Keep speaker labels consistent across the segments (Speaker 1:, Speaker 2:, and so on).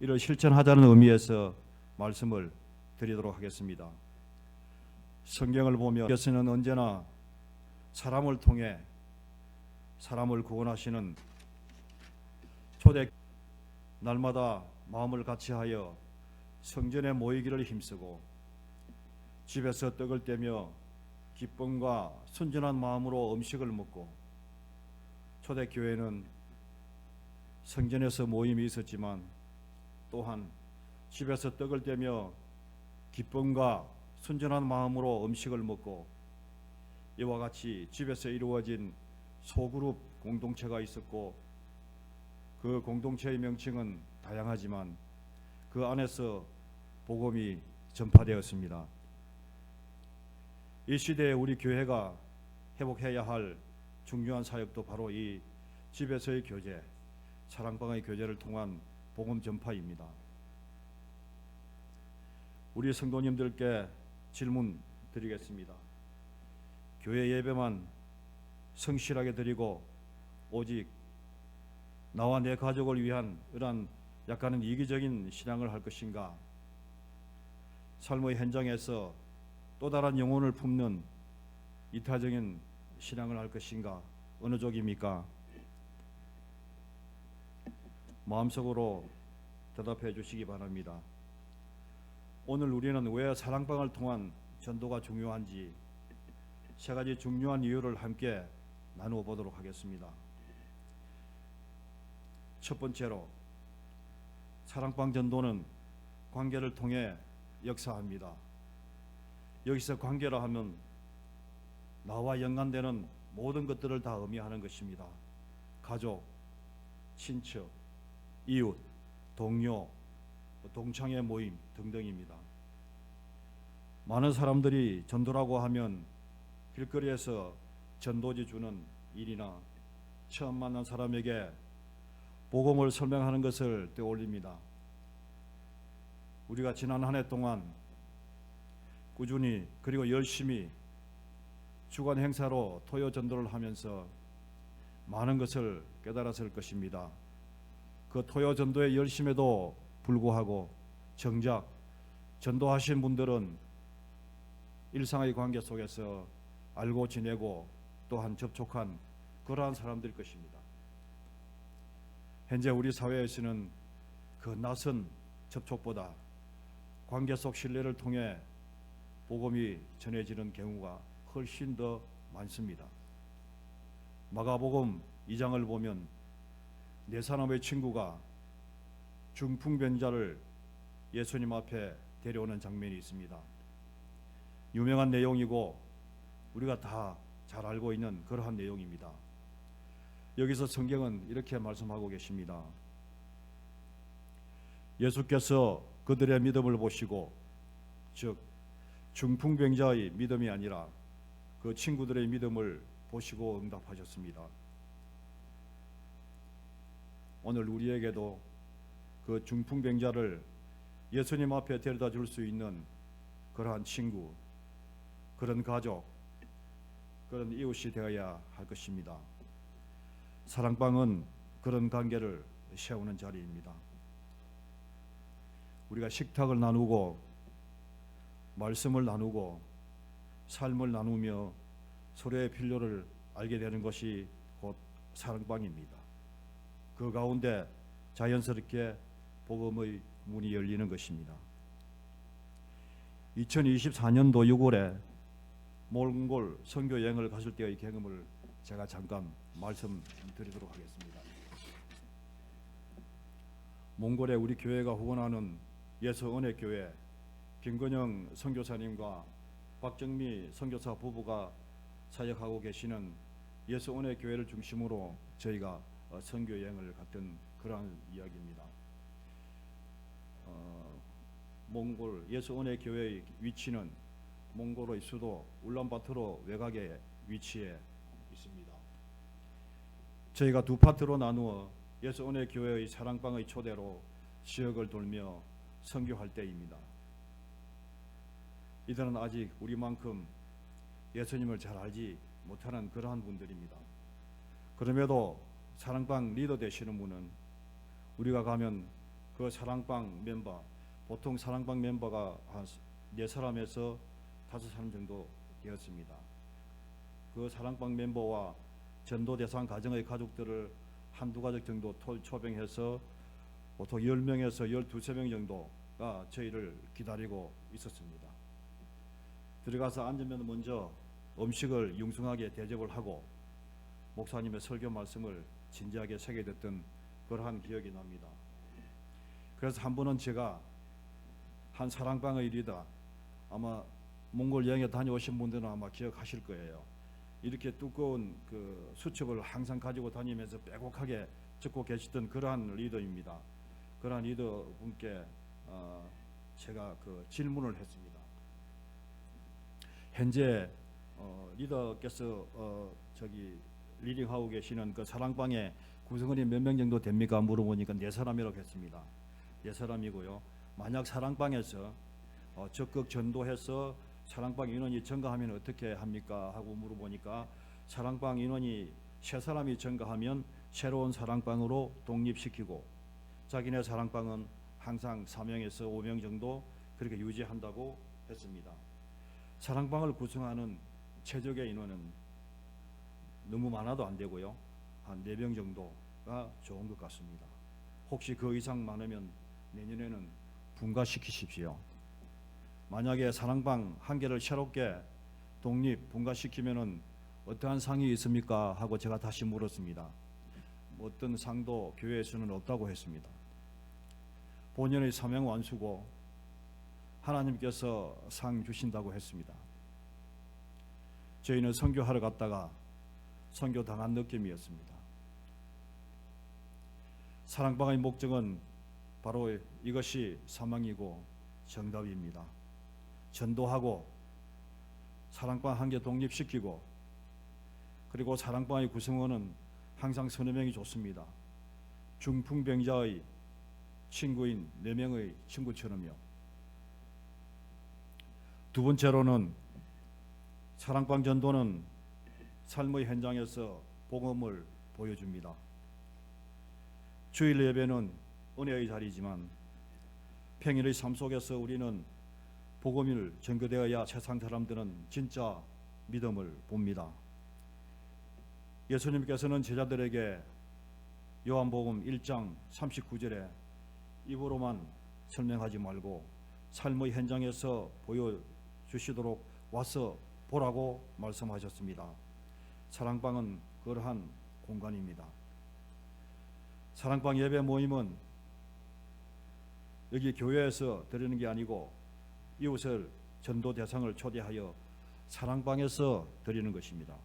Speaker 1: 이를 실천하자는 의미에서 말씀을 드리도록 하겠습니다. 성경을 보면 예수는 언제나 사람을 통해 사람을 구원하시는 초대 날마다 마음을 같이하여 성전에 모이기를 힘쓰고 집에서 떡을 떼며 기쁨과 순전한 마음으로 음식을 먹고 초대 교회는 성전에서 모임이 있었지만 또한 집에서 떡을 떼며 기쁨과 순전한 마음으로 음식을 먹고 이와 같이 집에서 이루어진 소그룹 공동체가 있었고 그 공동체의 명칭은 다양하지만 그 안에서 복음이 전파되었습니다. 이 시대에 우리 교회가 회복해야 할 중요한 사역도 바로 이 집에서의 교제, 사랑방의 교제를 통한 복음 전파입니다. 우리 성도님들께 질문 드리겠습니다. 교회 예배만 성실하게 드리고 오직 나와 내 가족을 위한 이러한 약간은 이기적인 신앙을 할 것인가? 삶의 현장에서 또 다른 영혼을 품는 이타적인 신앙을 할 것인가? 어느 쪽입니까? 마음속으로 대답해 주시기 바랍니다. 오늘 우리는 왜 사랑방을 통한 전도가 중요한지 세 가지 중요한 이유를 함께 나누어 보도록 하겠습니다. 첫 번째로 사랑방 전도는 관계를 통해 역사합니다. 여기서 관계라 하면 나와 연관되는 모든 것들을 다 의미하는 것입니다. 가족, 친척, 이웃, 동료, 동창회 모임 등등입니다. 많은 사람들이 전도라고 하면 길거리에서 전도지 주는 일이나 처음 만난 사람에게 복음을 설명하는 것을 떠올립니다. 우리가 지난 한 해 동안 꾸준히 그리고 열심히 주간 행사로 토요 전도를 하면서 많은 것을 깨달았을 것입니다. 그 토요 전도의 열심에도 불구하고 정작 전도하신 분들은 일상의 관계 속에서 알고 지내고 또한 접촉한 그러한 사람들일 것입니다. 현재 우리 사회에서는 그 낯선 접촉보다 관계 속 신뢰를 통해 복음이 전해지는 경우가 훨씬 더 많습니다. 마가복음 2장을 보면 네 사람의 친구가 중풍변자를 예수님 앞에 데려오는 장면이 있습니다. 유명한 내용이고 우리가 다 잘 알고 있는 그러한 내용입니다. 여기서 성경은 이렇게 말씀하고 계십니다. 예수께서 그들의 믿음을 보시고 즉 중풍병자의 믿음이 아니라 그 친구들의 믿음을 보시고 응답하셨습니다. 오늘 우리에게도 그 중풍병자를 예수님 앞에 데려다 줄 수 있는 그러한 친구, 그런 가족, 그런 이웃이 되어야 할 것입니다. 사랑방은 그런 관계를 세우는 자리입니다. 우리가 식탁을 나누고 말씀을 나누고 삶을 나누며 서로의 필요를 알게 되는 것이 곧 사랑방입니다. 그 가운데 자연스럽게 복음의 문이 열리는 것입니다. 2024년도 6월에 몽골 선교 여행을 갔을 때의 경험을 제가 잠깐 말씀드리도록 하겠습니다. 몽골에 우리 교회가 후원하는 예수 은혜 교회 김건영 선교사님과 박정미 선교사 부부가 사역하고 계시는 예수 은혜 교회를 중심으로 저희가 어, 선교 여행을 갔던 그러한 이야기입니다. 어, 몽골 예수 은혜 교회의 위치는 몽골의 수도 울란바토르 외곽에 위치해 있습니다. 저희가 두 파트로 나누어 예수 은혜 교회의 사랑방의 초대로 지역을 돌며 선교할 때입니다. 이들은 아직 우리만큼 예수님을 잘 알지 못하는 그러한 분들입니다. 그럼에도 사랑방 리더 되시는 분은 우리가 가면 그 사랑방 멤버 보통 사랑방 멤버가 한 네 사람에서 다섯 사람 정도 되었습니다. 그 사랑방 멤버와 전도 대상 가정의 가족들을 한두 가족 정도 토- 초빙해서 보통 10명에서 12, 명 정도가 저희를 기다리고 있었습니다. 들어가서 앉으면 먼저 음식을 융숭하게 대접을 하고 목사님의 설교 말씀을 진지하게 새겨 듣던 그러한 기억이 납니다. 그래서 한 번은 제가 한 사랑방의 리더 아마 몽골 여행에 다녀오신 분들은 아마 기억하실 거예요. 이렇게 두꺼운 그 수첩을 항상 가지고 다니면서 빼곡하게 적고 계시던 그러한 리더입니다. 그러한 리더 분께 어, 제가 그 질문을 했습니다. 현재 어, 리더께서 어, 저기 리딩하고 계시는 그 사랑방에 구성원이 몇 명 정도 됩니까? 물어보니까 네 사람이라고 했습니다. 네 사람이고요. 만약 사랑방에서 어, 적극 전도해서 사랑방 인원이 증가하면 어떻게 합니까? 하고 물어보니까 사랑방 인원이 세 사람이 증가하면 새로운 사랑방으로 독립시키고 자기네 사랑방은 항상 4명에서 5명 정도 그렇게 유지한다고 했습니다. 사랑방을 구성하는 최적의 인원은 너무 많아도 안 되고요. 한 4명 정도가 좋은 것 같습니다. 혹시 그 이상 많으면 내년에는 분가시키십시오. 만약에 사랑방 한 개를 새롭게 독립 분가시키면은 어떠한 상이 있습니까? 하고 제가 다시 물었습니다. 뭐 어떤 상도 교회에서는 없다고 했습니다. 본연의 사명 완수고 하나님께서 상 주신다고 했습니다. 저희는 선교하러 갔다가 선교 당한 느낌이었습니다. 사랑방의 목적은 바로 이것이 사망이고 정답입니다. 전도하고 사랑방 한개 독립시키고 그리고 사랑방의 구성원은 항상 서너 명이 좋습니다. 중풍병자의 친구인 네 명의 친구처럼요. 두 번째로는 사랑방 전도는 삶의 현장에서 복음을 보여줍니다. 주일 예배는 은혜의 자리지만 평일의 삶 속에서 우리는 복음을 전거되어야 세상 사람들은 진짜 믿음을 봅니다. 예수님께서는 제자들에게 요한복음 1장 39절에 입으로만 설명하지 말고 삶의 현장에서 보여주시도록 와서 보라고 말씀하셨습니다. 사랑방은 그러한 공간입니다. 사랑방 예배 모임은 여기 교회에서 드리는 게 아니고 이웃을 전도 대상을 초대하여 사랑방에서 드리는 것입니다.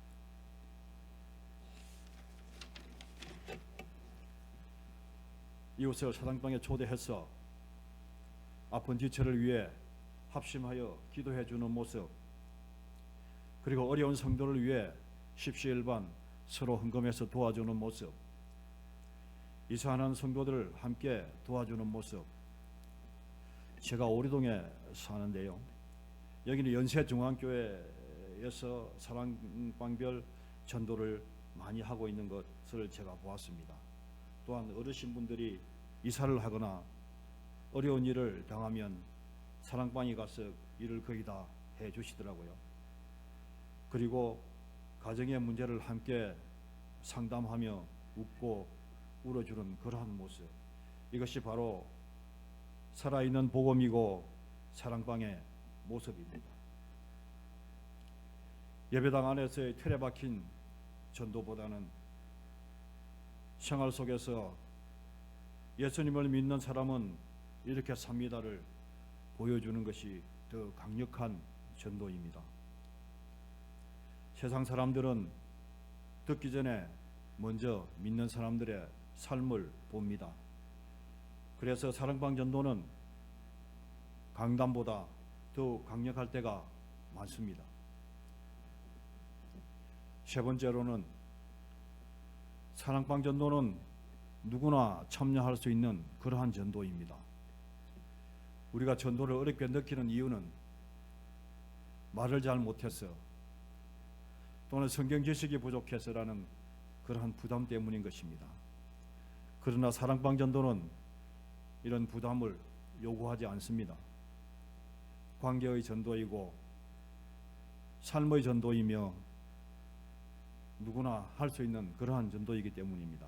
Speaker 1: 이웃을 사랑방에 초대해서 아픈 지체를 위해 합심하여 기도해 주는 모습 그리고 어려운 성도를 위해 십시일반 서로 헌금해서 도와주는 모습. 이사하는 성도들을 함께 도와주는 모습. 제가 오리동에 사는데요. 여기는 연세중앙교회에서 사랑방별 전도를 많이 하고 있는 것을 제가 보았습니다. 또한 어르신분들이 이사를 하거나 어려운 일을 당하면 사랑방에 가서 일을 거의 다 해주시더라고요. 그리고 가정의 문제를 함께 상담하며 웃고 울어주는 그러한 모습. 이것이 바로 살아있는 복음이고 사랑방의 모습입니다. 예배당 안에서의 틀에 박힌 전도보다는 생활 속에서 예수님을 믿는 사람은 이렇게 삽니다를 보여주는 것이 더 강력한 전도입니다. 세상 사람들은 듣기 전에 먼저 믿는 사람들의 삶을 봅니다. 그래서 사랑방 전도는 강단보다 더 강력할 때가 많습니다. 세 번째로는 사랑방 전도는 누구나 참여할 수 있는 그러한 전도입니다. 우리가 전도를 어렵게 느끼는 이유는 말을 잘 못해서 또는 성경 지식이 부족해서라는 그러한 부담 때문인 것입니다. 그러나 사랑방 전도는 이런 부담을 요구하지 않습니다. 관계의 전도이고 삶의 전도이며 누구나 할 수 있는 그러한 전도이기 때문입니다.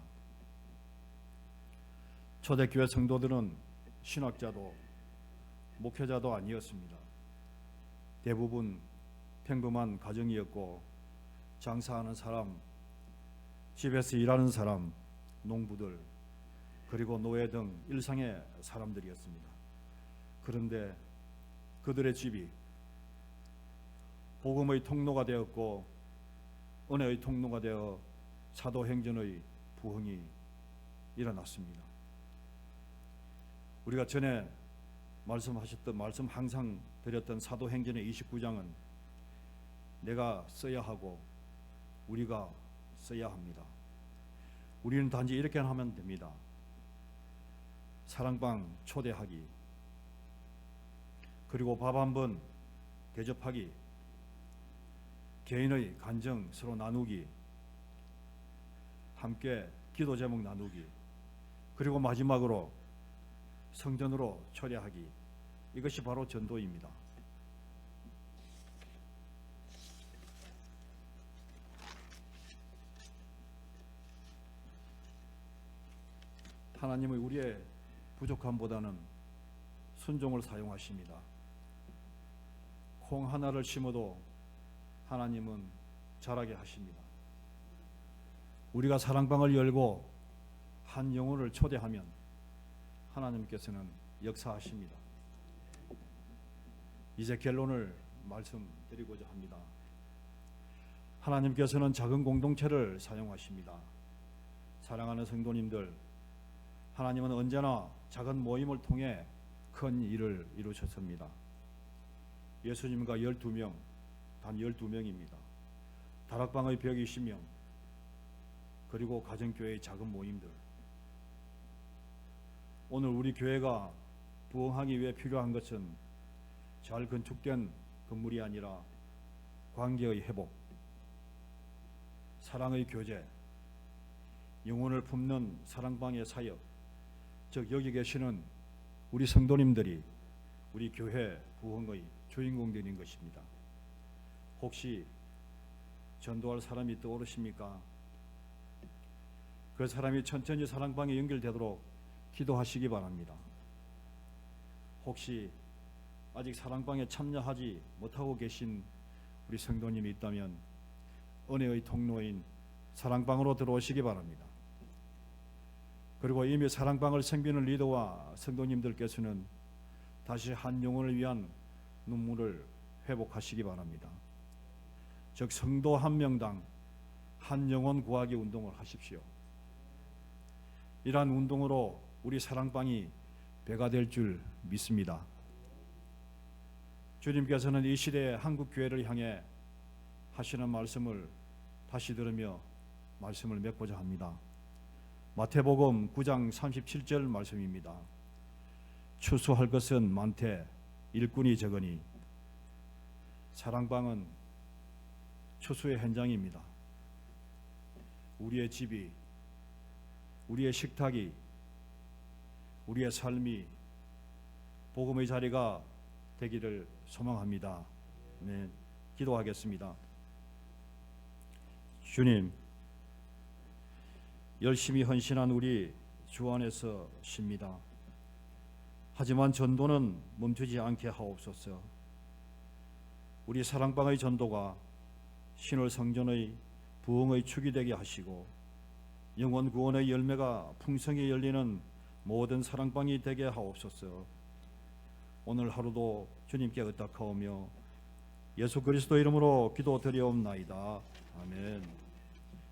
Speaker 1: 초대교회 성도들은 신학자도 목회자도 아니었습니다. 대부분 평범한 가정이었고 장사하는 사람, 집에서 일하는 사람, 농부들, 그리고 노예 등 일상의 사람들이었습니다. 그런데 그들의 집이 복음의 통로가 되었고 은혜의 통로가 되어 사도행전의 부흥이 일어났습니다. 우리가 전에 말씀하셨던 말씀 항상 드렸던 사도행전의 29장은 내가 써야 하고 우리가 써야 합니다. 우리는 단지 이렇게 하면 됩니다. 사랑방 초대하기 그리고 밥 한 번 대접하기 개인의 간정 서로 나누기 함께 기도 제목 나누기 그리고 마지막으로 성전으로 초대하기 이것이 바로 전도입니다. 하나님의 우리의 부족함보다는 순종을 사용하십니다. 콩 하나를 심어도 하나님은 자라게 하십니다. 우리가 사랑방을 열고 한 영혼을 초대하면 하나님께서는 역사하십니다. 이제 결론을 말씀드리고자 합니다. 하나님께서는 작은 공동체를 사용하십니다. 사랑하는 성도님들, 하나님은 언제나 작은 모임을 통해 큰 일을 이루셨습니다. 예수님과 12명, 단 12명입니다. 다락방의 벽이 10명, 그리고 가정교회의 작은 모임들. 오늘 우리 교회가 부흥하기 위해 필요한 것은 잘 건축된 건물이 아니라 관계의 회복, 사랑의 교제, 영혼을 품는 사랑방의 사역, 즉 여기 계시는 우리 성도님들이 우리 교회 부흥의 주인공들인 것입니다. 혹시 전도할 사람이 떠오르십니까? 그 사람이 천천히 사랑방에 연결되도록 기도하시기 바랍니다. 혹시 아직 사랑방에 참여하지 못하고 계신 우리 성도님이 있다면 은혜의 통로인 사랑방으로 들어오시기 바랍니다. 그리고 이미 사랑방을 생기는 리더와 성도님들께서는 다시 한 영혼을 위한 눈물을 회복하시기 바랍니다. 즉 성도 한 명당 한 영혼 구하기 운동을 하십시오. 이러한 운동으로 우리 사랑방이 배가 될 줄 믿습니다. 주님께서는 이 시대의 한국 교회를 향해 하시는 말씀을 다시 들으며 말씀을 맺고자 합니다. 마태복음 9장 37절 말씀입니다. 추수할 것은 많되 일꾼이 적으니 사랑방은 추수의 현장입니다. 우리의 집이 우리의 식탁이 우리의 삶이 복음의 자리가 되기를 소망합니다. 네, 기도하겠습니다. 주님, 열심히 헌신한 우리 주 안에서 십니다. 하지만 전도는 멈추지 않게 하옵소서. 우리 사랑방의 전도가 신월 성전의 부흥의 축이 되게 하시고 영원 구원의 열매가 풍성히 열리는 모든 사랑방이 되게 하옵소서. 오늘 하루도 주님께 의탁하오며 예수 그리스도 이름으로 기도드리옵나이다. 아멘.